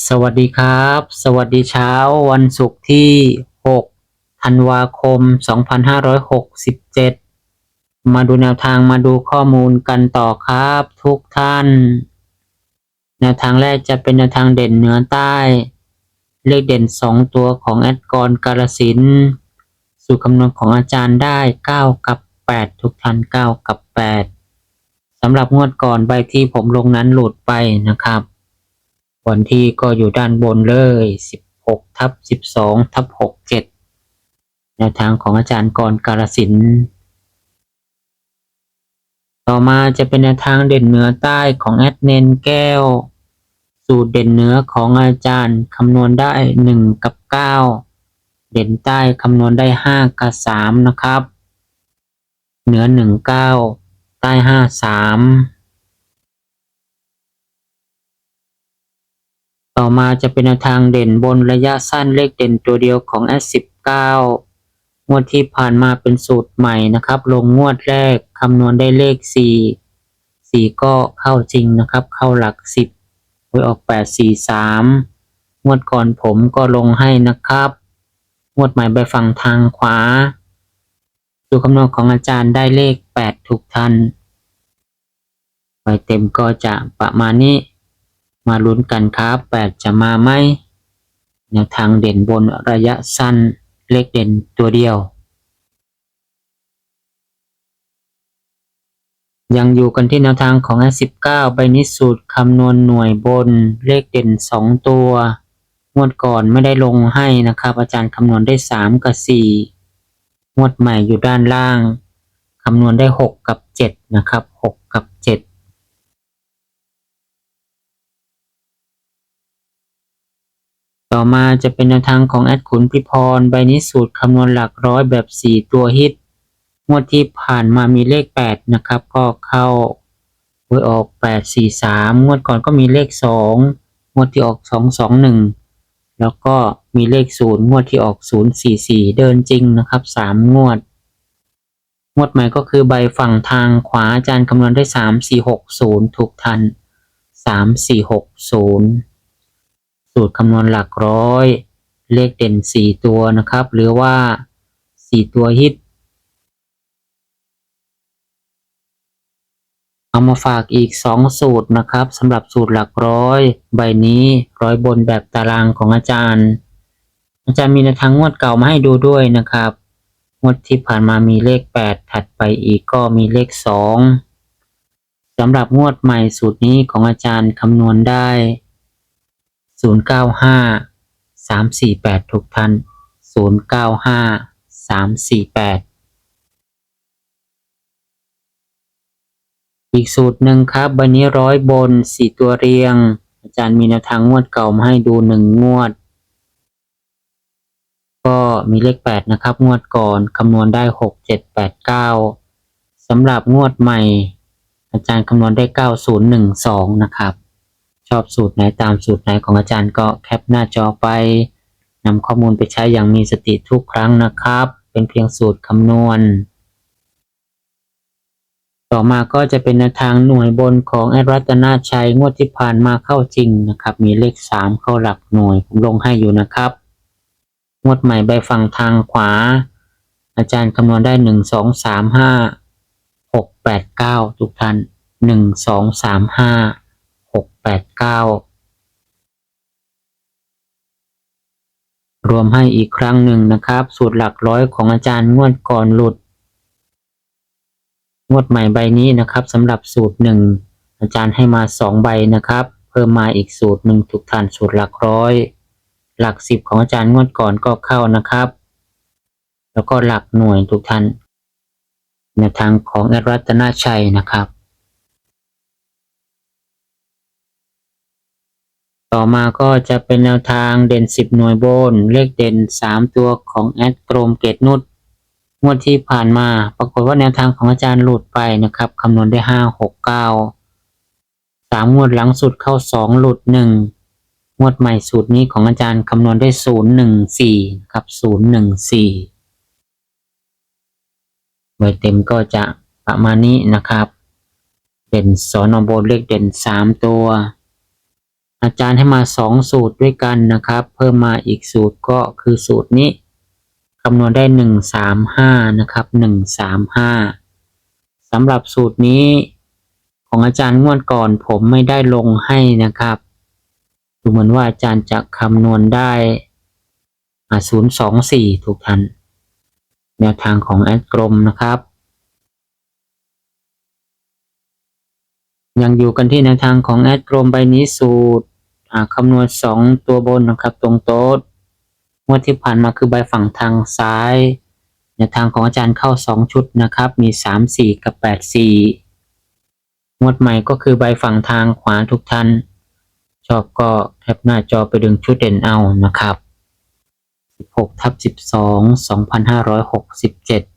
สวัสดีครับ สวัสดีเช้าวันศุกร์ที่ 6 ธันวาคม 2567 มาดูแนวทางมาดูข้อมูลกันต่อครับทุกท่าน แนวทางแรกจะเป็นแนวทางเด่นเหนือใต้ เลขเด่น 2 ตัวของแอดกรกาลสินสูตรคำนวณของอาจารย์ได้ 9 กับ 8 ทุกท่าน 9 กับ 8สำหรับงวดก่อนใบที่ผมลงนั้นหลุดไปนะครับ วันที่ก็อยู่ด้านบนเลย 16ทับ12ทับ67แนวทางของอาจารย์กรกาลสิน ต่อมาจะเป็นแนวทางเด่นเหนือใต้ของแอดเนนแก้ว สูตรเด่นเหนือของอาจารย์คำนวณได้ 1 กับ 9 เด่นใต้คำนวณได้ 5 กับ 3 นะครับ เหนือ 1 9 ใต้ 5 ต่อมาจะเป็นทางเด่นบนระยะสั้นเลขเด่นตัวเดียวของ S19 งวดที่ผ่านมาเป็นสูตรใหม่นะครับ ลงงวดแรกคำนวณได้เลข 4 4 ก็เข้าจริงนะครับ เข้าหลัก 10หวยออก 8 4 3 งวดก่อนผมก็ลงให้นะครับ งวดใหม่ไปฝั่งทางขวาสูคำนวณของอาจารย์ได้เลข8ทุกท่านใบเต็มก็จะประมาณนี้ มาลุ้นกันครับแปดจะมาไหมแนวทางเด่นบนระยะสั้นเลขเด่นตัวเดียว ยังอยู่กันที่แนวทางของ S19 ใบนี้สูตรคำนวณหน่วยบนเลขเด่น 2 ตัวงวดก่อนไม่ได้ลงให้นะครับ อาจารย์คำนวณได้ 3 กับ 4 งวดใหม่อยู่ด้านล่าง คำนวณได้ 6 กับ 7 นะครับ 6 กับ 7 ต่อมาจะเป็นแนวทางของแอดขุนพิพร ใบนี้สูตรคำนวณหลักร้อยแบบ 4 ตัวฮิต งวดที่ผ่านมามีเลข 8 นะครับ ก็เข้าหวยออก 8 4 3 งวดก่อนก็มีเลข 2 งวดที่ออก 2 2 1 แล้วก็มีเลข 0 งวดที่ออก 0 4 4 เดินจริงนะครับ 3 งวด งวดใหม่ก็คือใบฝั่งทางขวาอาจารย์คำนวณได้ 3 4 6 0 ถูกทัน 3 4 6 0 สูตรคำนวณหลักร้อย เลขเด่น 4 ตัวนะครับ หรือว่า 4 ตัวฮิต เอามาฝากอีก 2 สูตรนะครับสำหรับสูตรหลักร้อย ใบนี้ร้อยบนแบบตารางของอาจารย์ อาจารย์มีในทางงวดเก่ามาให้ดูด้วยนะครับ งวดที่ผ่านมามีเลข 8 ถัดไปอีกก็มีเลข 2สำหรับงวดใหม่สูตรนี้ของอาจารย์คำนวณได้ ศูนย์เก้าห้าสามสี่แปดทุกท่านศูนย์เก้าห้าสามสี่แปดอีกสูตรหนึ่งครับใบนี้ร้อยบนสี่ตัวเรียง อาจารย์มีแนวทางงวดเก่ามาให้ดูหนึ่งงวด ก็มีเลขแปดนะครับ งวดก่อนคำนวณได้หกเจ็ดแปดเก้าสำหรับงวดใหม่ อาจารย์คำนวณได้เก้าศูนย์หนึ่งสองนะครับ อบสูตรไหนตามสูตรไหนของอาจารย์ก็แคปหน้าจอไปนำข้อมูลไปใช้อย่างมีสติทุกครั้งนะครับ เป็นเพียงสูตรคำนวณ ต่อมาก็จะเป็นทางหน่วยบนของแอดรัตนาชัยงวดที่ผ่านมาเข้าจริงนะครับ มีเลขสามเข้าหลักหน่วยผมลงให้อยู่นะครับ งวดใหม่ใบฝั่งทางขวา อาจารย์คำนวณได้หนึ่งสองสามห้าหกแปดเก้าทุกท่านหนึ่งสองสาม หกแปดเก้ารวมให้อีกครั้งหนึ่งนะครับ สูตรหลักร้อยของอาจารย์งวดก่อนหลุด งวดใหม่ใบนี้นะครับสำหรับสูตรหนึ่งอาจารย์ให้มาสองใบนะครับ เพิ่มมาอีกสูตรหนึ่งทุกทานสูตรหลักร้อย หลักสิบของอาจารย์งวดก่อนก็เข้านะครับ แล้วก็หลักหน่วยทุกทานในทางของแอดรัตนาชัยนะครับ ต่อมาก็จะเป็นแนวทางเด่น 10 หน่วยบน เลขเด่น 3 ตัวของแอดกรมเกตนุชงวดที่ผ่านมา ปรากฏว่าแนวทางของอาจารย์หลุดไปนะครับคำนวณได้ 5 6 9 3 งวดหลังสุดเข้า 2 หลุด 1 งวดใหม่สูตรนี้ของอาจารย์คำนวณได้ 0 1 4ครับ0 1 4ใบเต็มก็จะประมาณนี้นะครับ เด่นสอนอบนเลขเด่น 3 ตัว อาจารย์ให้มา 2 สูตรด้วยกันนะครับ เพิ่มมาอีกสูตรก็คือสูตรนี้คำนวณได้ 1 3 5 นะครับ 1 3 5สำหรับสูตรนี้ของอาจารย์งวดก่อนผมไม่ได้ลงให้นะครับ ดูเหมือนว่าอาจารย์จะคำนวณได้อ่า024 ถูกทัน แนวทางของแอดกรมนะครับ ยังอยู่กันที่แนวทางของแอดกรมใบนี้สูตร คำนวณ 2 ตัวบนนะครับตรงโต๊ดงวดที่ผ่านมาคือใบฝั่งทางซ้ายแนทางของอาจารย์เข้า 2 ชุดนะครับ มี 3 4 กับ 8 4 งวดใหม่ก็คือใบฝั่งทางขวาทุกท่าน ชอบก็แคปหน้าจอไปดึงชุดเด่นเอานะครับ 16ทับ12 2567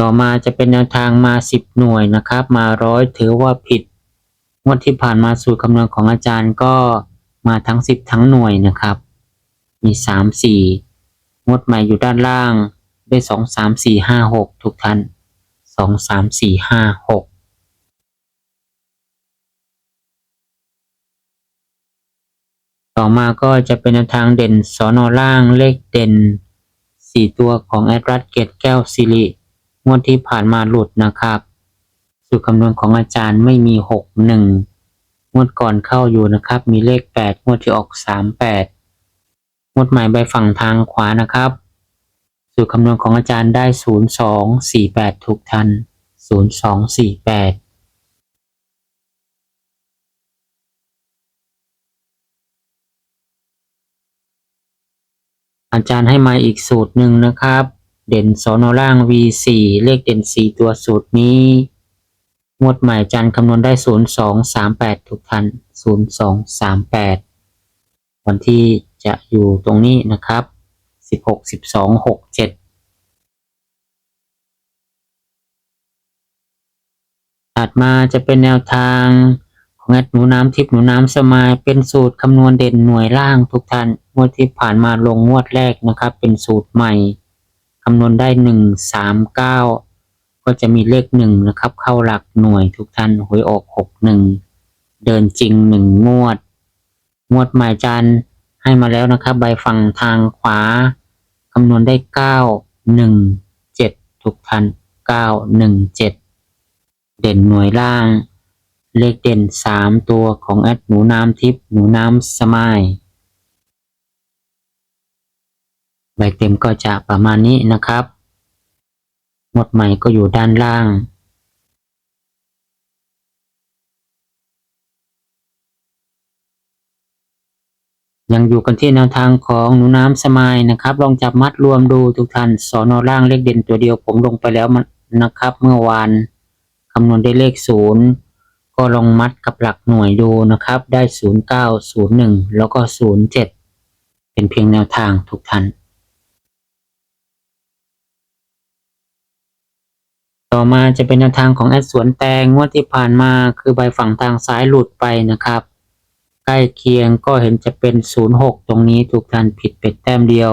ต่อมาจะเป็นแนวทางมา 10 หน่วยนะครับ มาร้อยถือว่าผิดงวดที่ผ่านมาสูตรคำนวณของอาจารย์ก็มาทั้ง 10 ทั้งหน่วยนะครับ มี 3 4งวดใหม่อยู่ด้านล่างได้ 2 3 4 5 6 ทุกท่าน 2 3 4 5 6ต่อมาก็จะเป็นแนวทางเด่นสอนอล่างเลขเด่น 4 ตัวของแอดรัสเกตแก้วซิริ งวดที่ผ่านมาหลุดนะครับสูตรคำนวณของอาจารย์ไม่มี6 1งงวดก่อนเข้าอยู่นะครับ มีเลข8งวดที่ออก3 8งวดใหม่ใบฝั่งทางขวานะครับ สูตรคำนวณของอาจารย์ได้0 2 4 8ทุกทัน0 2 4 8อาจารย์ให้มาอีกสูตรหนึ่งนะครับ เด่นสอนอล่าง V4 เลขเด่น 4 ตัวสูตรนี้ งวดใหม่จารย์คำนวณได้ 0238 ทุกท่าน 0238 วันที่จะอยู่ตรงนี้นะครับ 16 12 67 ถัดมาจะเป็นแนวทางของแอดหนูน้ำทิพย์หนูน้ำสมายเป็นสูตรคำนวณเด่นหน่วยล่างทุกท่าน งวดที่ผ่านมาลงงวดแรกนะครับ เป็นสูตรใหม่ คำนวณได้หนึ่งสามเก้าก็จะมีเลขหนึ่งนะครับ เข้าหลักหน่วยทุกท่านหวยออกหกหนึ่งเดินจริงหนึ่งงวด งวดหม่จันให้มาแล้วนะครับ ใบฝั่งทางขวาคำนวณได้เก้าหนึ่งเจ็ดทุกท่านเก้าหนึ่งเจ็ดเด่นหน่วยล่าง เลขเด่นสามตัวของแอดหนูน้ำทิพย์หนูน้ำสมาย ใบเต็มก็จะประมาณนี้นะครับ หมดใหม่ก็อยู่ด้านล่าง ยังอยู่กันที่แนวทางของหนูน้ำสมายนะครับ ลองจับมัดรวมดูทุกท่านสอนอล่างเลขเด่นตัวเดียวผมลงไปแล้วนนะครับ เมื่อวานคำนวณได้เลขศูนย์ก็ลองมัดกับหลักหน่วยดูนะครับ ได้ศูนย์เก้าศูนย์หนึ่งแล้วก็ศูนย์เจ็ดเป็นเพียงแนวทางทุกท่าน ต่อมาจะเป็นแนวทางของแอดสวนแตงงวดที่ผ่านมาคือใบฝั่งทางซ้ายหลุดไปนะครับ ใกล้เคียงก็เห็นจะเป็น 06 ตรงนี้ทุกท่านผิดเป็ดแต้มเดียว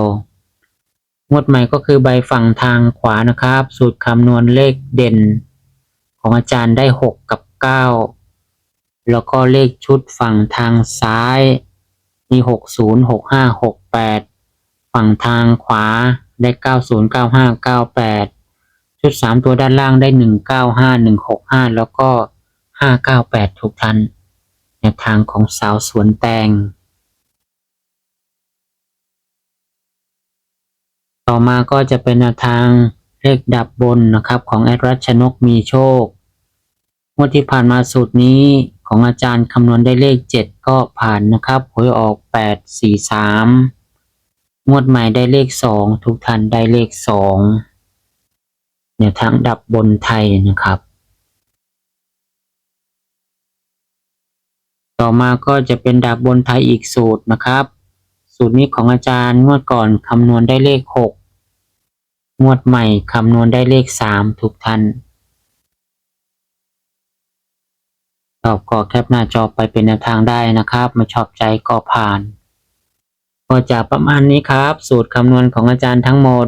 งวดใหม่ก็คือใบฝั่งทางขวานะครับ สูตรคำนวณเลขเด่น ของอาจารย์ได้ 6 กับ 9 แล้วก็เลขชุดฝั่งทางซ้าย มี 60 65 68 ฝั่งทางขวาได้ 90 95 98 ชุด3ตัวด้านล่างได้195 165แล้วก็598ทุกท่านแนทางของสาวสวนแตง ต่อมาก็จะเป็นทางเลขดับบนนะครับของแอดรัชนกมีโชคงวดที่ผ่านมาสูตรนี้ของอาจารย์คำนวณได้เลข 7 ก็ผ่านนะครับหวยออก 8 4 3 งวดใหม่ได้เลข 2 ทุกท่านได้เลข 2 นวทางดับบนไทยนะครับ ต่อมาก็จะเป็นดาบบนไทยอีกสูตรนะครับ สูตรนี้ของอาจารย์งวดก่อนคำนวณได้เลขหกงวดใหม่คำนวณได้เลขสามทุกท่านชอบก็แคปหน้าจอไปเป็นแนวทางได้นะครับม่ชอบใจก็ผ่าน ก็จะประมาณนี้ครับ สูตรคำนวณของอาจารย์ทั้งหมด